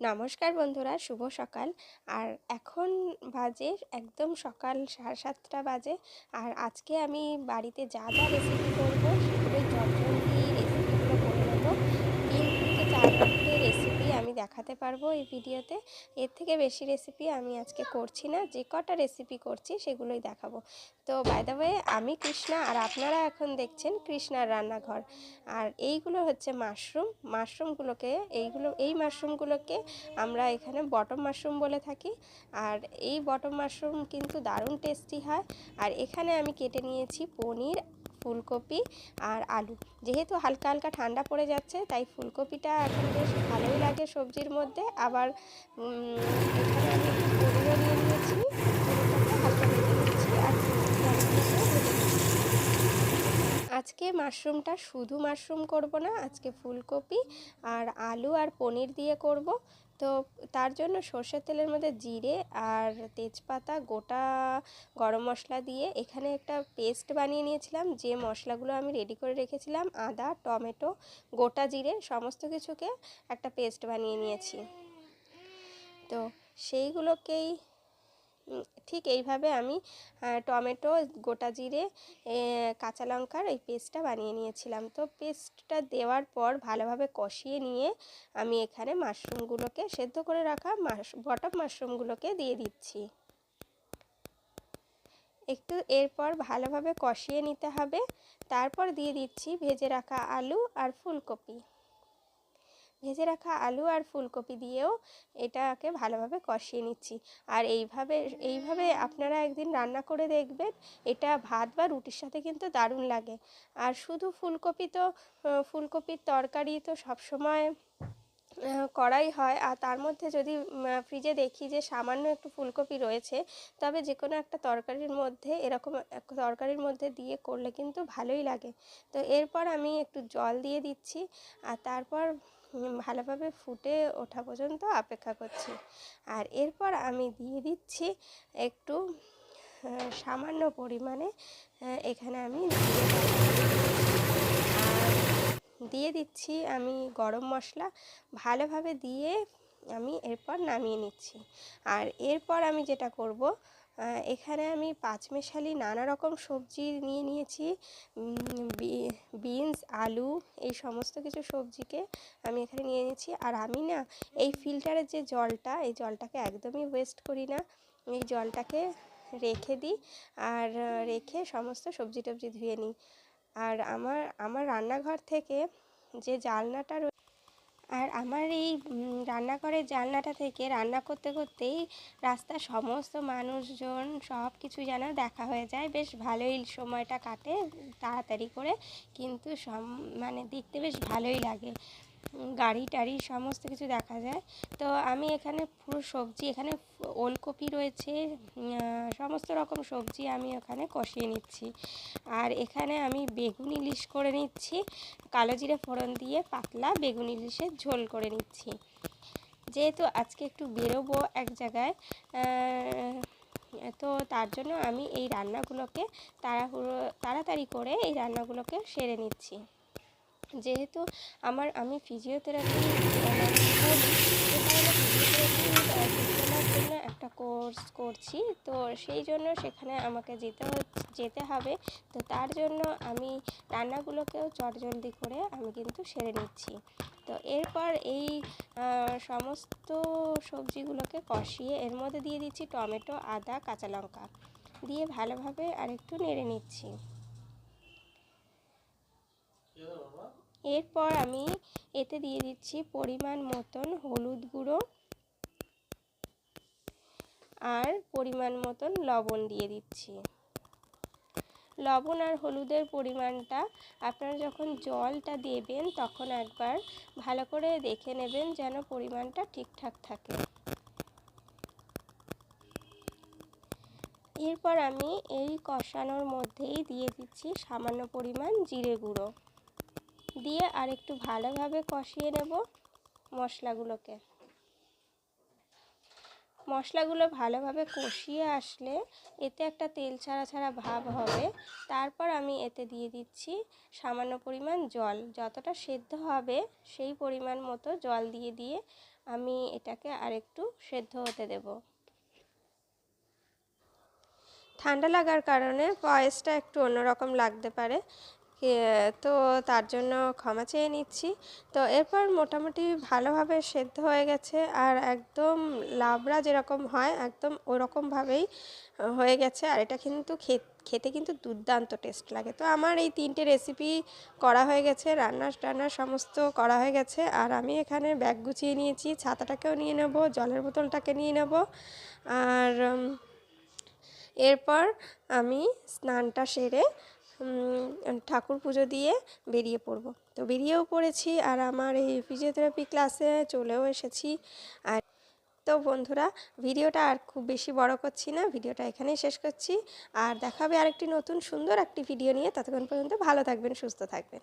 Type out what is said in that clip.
নমস্কার বন্ধুরা, শুভ সকাল। আর এখন বাজে একদম সকাল সাড়ে সাতটা বাজে। আর আজকে আমি বাড়িতে যা যা রেসিপি করব সেগুলোই দিয়ে রেসিপিগুলো করে নেব। তিন থেকে চার দেখাতে পারব এই ভিডিওতে। এর থেকে বেশি রেসিপি আমি আজকে করছি না, যে কটা রেসিপি করছি সেগুলোই দেখাবো। তো বাই দ্য ওয়ে আমি কৃষ্ণা আর আপনারা এখন দেখছেন কৃষ্ণার রান্নাঘর। আর এইগুলো হচ্ছে মাশরুম মাশরুমগুলোকে এইগুলো, এই মাশরুমগুলোকে আমরা এখানে বটম মাশরুম বলে থাকি। আর এই বটম মাশরুম কিন্তু দারুণ টেস্টি হয়। আর এখানে আমি কেটে নিয়েছি পনির, ফুলকপি আর আলু। যেহেতু হালকা হালকা ঠান্ডা পড়ে যাচ্ছে, তাই ফুলকপিটা এখন বেশ ভালোই সবজির মধ্যে আবার আমি আজকে মাশরুমটা শুধু মাশরুম করব না, আজকে ফুলকপি আর আলু আর পনির দিয়ে করব। তো তার জন্য সর্ষের তেলের মধ্যে জিরে আর তেজপাতা, গোটা গরম মশলা দিয়ে এখানে একটা পেস্ট বানিয়ে নিয়েছিলাম। যে মশলাগুলো আমি রেডি করে রেখেছিলাম, আদা, টমেটো, গোটা জিরে, সমস্ত কিছুকে একটা পেস্ট বানিয়ে নিয়েছি। তো সেইগুলোকেই ঠিক এইভাবে আমি টমেটো, গোটা জিরে কাঁচা লঙ্কার এই পেস্টটা বানিয়ে নিয়েছিলাম। তো পেস্টটা দেওয়ার পর ভালোভাবে কষিয়ে নিয়ে আমি এখানে মাশরুমগুলোকে সেদ্ধ করে রাখা মাশ, বটম মাশরুমগুলোকে দিয়ে দিচ্ছি। একটু এরপর ভালোভাবে কষিয়ে নিতে হবে। তারপর দিয়ে দিচ্ছি ভেজে রাখা আলু আর ফুলকপি। ভেজে রাখা আলু আর ফুলকপি দিয়েও এটাকে ভালোভাবে কষিয়ে নিচ্ছি। আর এইভাবে এইভাবে আপনারা একদিন রান্না করে দেখবেন, এটা ভাত বা রুটির সাথে কিন্তু দারুণ লাগে। আর শুধু ফুলকপি তো ফুলকপির তরকারি তো সবসময় করাই হয়। আর তার মধ্যে যদি ফ্রিজে দেখি যে সামান্য একটু ফুলকপি রয়েছে, তবে যে কোনো একটা তরকারির মধ্যে, এরকম তরকারির মধ্যে দিয়ে করলে কিন্তু ভালোই লাগে। তো এরপর আমি একটু জল দিয়ে দিচ্ছি। আর তারপর ভালোভাবে ফুটে ওঠা পর্যন্ত অপেক্ষা করছি। আর এরপর আমি দিয়ে দিচ্ছি একটু সামান্য পরিমাণে এখানে আমি দিয়ে দিচ্ছি আমি গরম মশলা। ভালোভাবে দিয়ে আমি এরপর নামিয়ে নিচ্ছি। আর এরপর আমি যেটা করব এখানে আমি পাঁচমেশালি নানা রকম সবজি নিয়ে নিয়েছি। বিনস, আলু, এই সমস্ত কিছু সবজিকে আমি এখানে নিয়ে নিয়েছি। আর আমি না এই ফিল্টারের যে জলটা, এই জলটাকে একদমই ওয়েস্ট করি না। এই জলটাকে রেখে দিই আর রেখে সমস্ত সবজি টবজি ধুয়ে নিই। আর আমার আমার রান্নাঘর থেকে যে জালনাটা আর আমার এই রান্নাঘরের জানলাটা থেকে রান্না করতে করতেই রাস্তার সমস্ত মানুষজন সব কিছু যেন দেখা হয়ে যায়। বেশ ভালোই সময়টা কাটে তাড়াতাড়ি করে। কিন্তু সম মানে দেখতে বেশ ভালোই লাগে। গাড়ি টাড়ি সমস্ত কিছু দেখা যায়। তো আমি এখানে পুরো সবজি, এখানে ওলকপি রয়েছে সমস্ত রকম সবজি আমি ওখানে কষিয়ে নিচ্ছি। আর এখানে আমি বেগুন ইলিশ করে নিচ্ছি, কালো জিরে ফোড়ন দিয়ে পাতলা বেগুন ইলিশের ঝোল করে নিচ্ছি। যেহেতু আজকে একটু বেরোবো এক জায়গায় তো তার জন্য আমি এই রান্নাগুলোকে তাড়াহুড়ো, তাড়াতাড়ি করে এই রান্নাগুলোকে সেরে নিচ্ছি। যেহেতু আমার, আমি ফিজিওথেরাপি জন্য একটা কোর্স করছি। তো সেই জন্য সেখানে আমাকে যেতে যেতে হবে। তো তার জন্য আমি রান্নাগুলোকেও চটজলদি করে আমি কিন্তু সেরে নিচ্ছি। তো এরপর এই সমস্ত সবজিগুলোকে কষিয়ে এর মধ্যে দিয়ে দিচ্ছি টমেটো, আদা, কাঁচা লঙ্কা। দিয়ে ভালোভাবে আরেকটু নেড়ে নিচ্ছি। এরপর আমি এতে দিয়ে দিচ্ছি পরিমাণ মতন হলুদ গুঁড়ো আর পরিমাণ মতন লবণ দিয়ে দিচ্ছি। লবণ আর হলুদের পরিমাণটা আপনারা যখন জলটা দেবেন তখন একবার ভালো করে দেখে নেবেন যেন পরিমাণটা ঠিকঠাক থাকে। এরপর আমি এই কষানোর মধ্যেই দিয়ে দিচ্ছি সামান্য পরিমাণ জিরে গুঁড়ো। দিয়ে আর একটু ভালোভাবে কষিয়ে নেব মশলাগুলোকে। মশলাগুলো ভালোভাবে কষিয়ে আসলে এতে একটা তেল ছাড়া ছাড়া ভাব হবে। তারপর আমি এতে দিয়ে দিচ্ছি সামান্য পরিমাণ জল। যতটা সেদ্ধ হবে সেই পরিমাণ মতো জল দিয়ে দিয়ে আমি এটাকে আরেকটু সেদ্ধ হতে দেব। ঠান্ডা লাগার কারণে ভয়েসটা একটু অন্যরকম লাগতে পারে। তো তার জন্য ক্ষমা চেয়ে নিচ্ছি। তো এরপর মোটামুটি ভালোভাবে সেদ্ধ হয়ে গেছে আর একদম লাবড়া যেরকম হয় একদম ওরকমভাবেই হয়ে গেছে। আর এটা কিন্তু খেতে কিন্তু দুর্দান্ত টেস্ট লাগে। তো আমার এই তিনটে রেসিপি করা হয়ে গেছে, রান্না টান্না সমস্ত করা হয়ে গেছে। আর আমি এখানে ব্যাগ গুছিয়ে নিয়েছি, ছাতাটাকেও নিয়ে নেব, জলের বোতলটাকে নিয়ে নেব। আর এরপর আমি স্নানটা সেরে ঠাকুর পুজো দিয়ে বেরিয়ে পড়ব। তো বেরিয়েও পড়েছি আর আমার এই ফিজিওথেরাপি ক্লাসে চলেও এসেছি। আর তো বন্ধুরা, ভিডিওটা আর খুব বেশি বড় করছি না, ভিডিওটা এখানেই শেষ করছি। আর দেখাবে আরেকটি নতুন সুন্দর একটি ভিডিও নিয়ে। ততক্ষণ পর্যন্ত ভালো থাকবেন, সুস্থ থাকবেন।